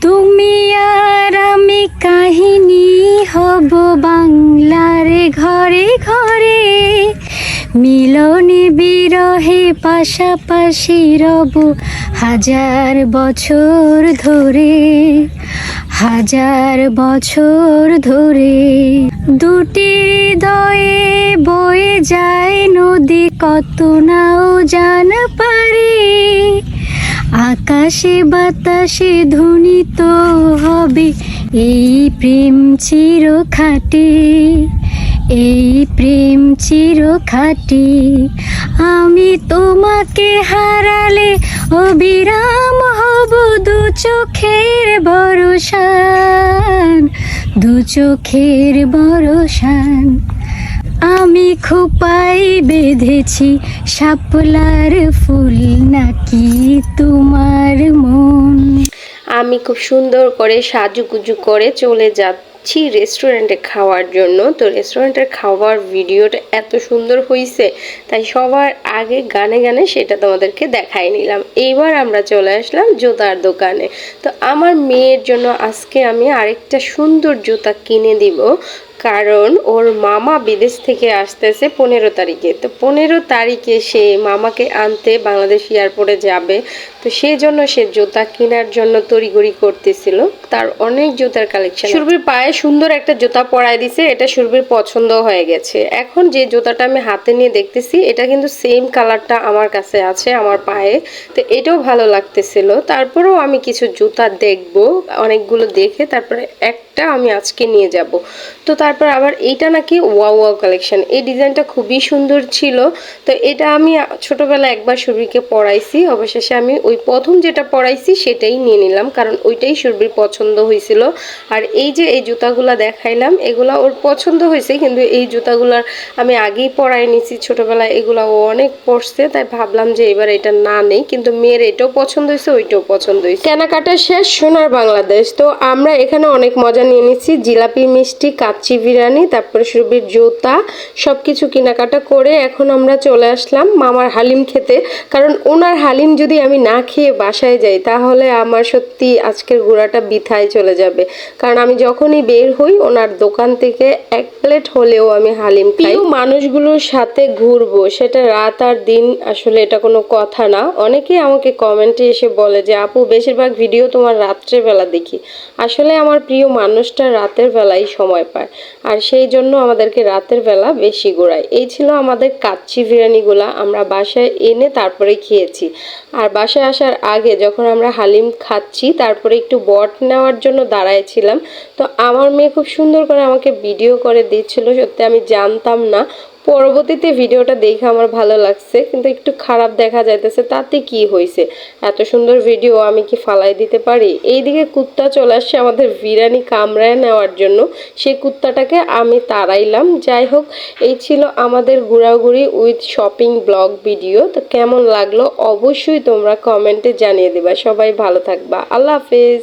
তুমি আর আমি কাহিনী হব বাংলার ঘরে ঘরে। মিলনে বিরহে পাশাপাশি রব হাজার বছর ধরে। হাজার বছর ধরে। দুটি হৃদয়ে বয়ে যায় নদী, কত নাও জান পারে। আকাশে বাতাসে ধ্বনিত হবে। এই প্রেম চির খাটে এই প্রেম চির খাটে আমি তোমাকে হারালে অবিরাম হব দু চোখের বরসান দু চোখের বরসান আমি খোপাই বেঁধেছি শাপলার ফুল নাকি তোমার মন? আমি খুব সুন্দর করে সাজুগুজু করে চলে যাচ্ছি। রেস্টুরেন্টে খাওয়ার জন্য। তো রেস্টুরেন্টের খাওয়ার ভিডিওটা এত সুন্দর হয়েছে তাই সবার আগে গানে গানে সেটা তোমাদেরকে দেখাই নিলাম। এইবার আমরা চলে আসলাম জুতার দোকানে। তো আমার মেয়ের জন্য আজকে আমি আরেকটা সুন্দর জুতা কিনে দিব, কারণ ওর মামা বিদেশ থেকে আসতেছে পনেরো তারিখে। তো পনেরো তারিখে সে মামাকে আনতে বাংলাদেশ এয়ারপোর্টে যাবে। তো সেই জন্য সে জুতা কেনার জন্য তড়িঘড়ি করতেছিল। তার অনেক জুতার কালেকশন সুরভির পায়ে সুন্দর একটা জুতা পরায় দিছে, এটা সুরভির পছন্দ হয়ে গেছে। এখন যে জুতাটা আমি হাতে নিয়ে দেখতেছি, এটা কিন্তু সেম কালারটা আমার কাছে আছে, আমার পায়ে। তো এটাও ভালো লাগতেছিল। তারপরেও আমি কিছু জুতা দেখব, অনেকগুলো দেখে তারপরে একটা আমি আজকে নিয়ে যাব। তো তারপর আবার এইটা নাকি ওয়া ওয়াও কালেকশন এই ডিজাইনটা খুবই সুন্দর ছিল। তো এটা আমি ছোটবেলায় একবার সুরভিকে পড়াইছি অবশেষে আমি ওই প্রথম যেটা পড়াইছি সেটাই নিয়ে নিলাম, কারণ ওইটাই সুরভির পছন্দ হয়েছিল। আর এই যে এই জুতাগুলা দেখাইলাম, এগুলা ওর পছন্দ হয়েছে, কিন্তু এই জুতাগুলার আমি আগেই পড়াই নিছি। ছোটবেলায় এগুলা ও অনেক পড়ছে তাই ভাবলাম যে এবার এটা না নেই, কিন্তু মেয়ের এটাও পছন্দ হয়েছে, ওইটাও পছন্দ হয়েছে। কেনাকাটা শেষ সোনার বাংলাদেশ, তো আমরা এখানে অনেক মজা নিয়ে নিচ্ছি জিলাপি, মিষ্টি, কাচ্চি, বিরিয়ানি, তারপরে সুরভির জুতা সব কিছু কেনাকাটা করে এখন আমরা চলে আসলাম মামার হালিম খেতে, কারণ ওনার হালিম যদি আমি না খেয়ে বাসায় যাই, তাহলে আমার সত্যি আজকের ঘোরাটা বিথায় চলে যাবে। কারণ আমি যখনই বের হই, ওনার দোকান থেকে এক প্লেট হলেও আমি হালিম প্রিয় মানুষগুলোর সাথে ঘুরবো, সেটা রাত আর দিন আসলে এটা কোনো কথা না। অনেকেই আমাকে কমেন্টে এসে বলে যে, আপু, বেশিরভাগ ভিডিও তোমার রাত্রেবেলা দেখি। আসলে আমার প্রিয় মানুষটা রাতের বেলায় সময় পায়, আর সেই জন্য আমাদেরকে রাতের বেলা বেশি ঘোরায়। এই ছিল আমাদের কাচ্চি বিরিয়ানিগুলা, আমরা বাসায় এনে তারপরে খেয়েছি। আর বাসায় আসার আগে যখন আমরা হালিম খাচ্ছি, তারপরে একটু বট নেওয়ার জন্য দাঁড়াইছিলাম তো আমার মেয়ে খুব সুন্দর করে আমাকে ভিডিও করে দিচ্ছিল, সত্যি আমি জানতাম না। পরবর্তীতে ভিডিওটা দেখে আমার ভালো লাগছে, কিন্তু একটু খারাপ দেখা যাইতেছে, তাতে কি হয়েছে এত সুন্দর ভিডিও আমি কি ফালাই দিতে পারি? এইদিকে কুত্তা চলে আসছে আমাদের বিরিয়ানি কামড়ায় নেওয়ার জন্য। সেই কুত্তাটাকে আমি তাড়াইলাম। যাই হোক, এই ছিল আমাদের ঘোরাঘুরি উইথ শপিং ব্লগ ভিডিও তো কেমন লাগল অবশ্যই তোমরা কমেন্টে জানিয়ে দেবা। সবাই ভালো থাকবা। আল্লাহ হাফেজ।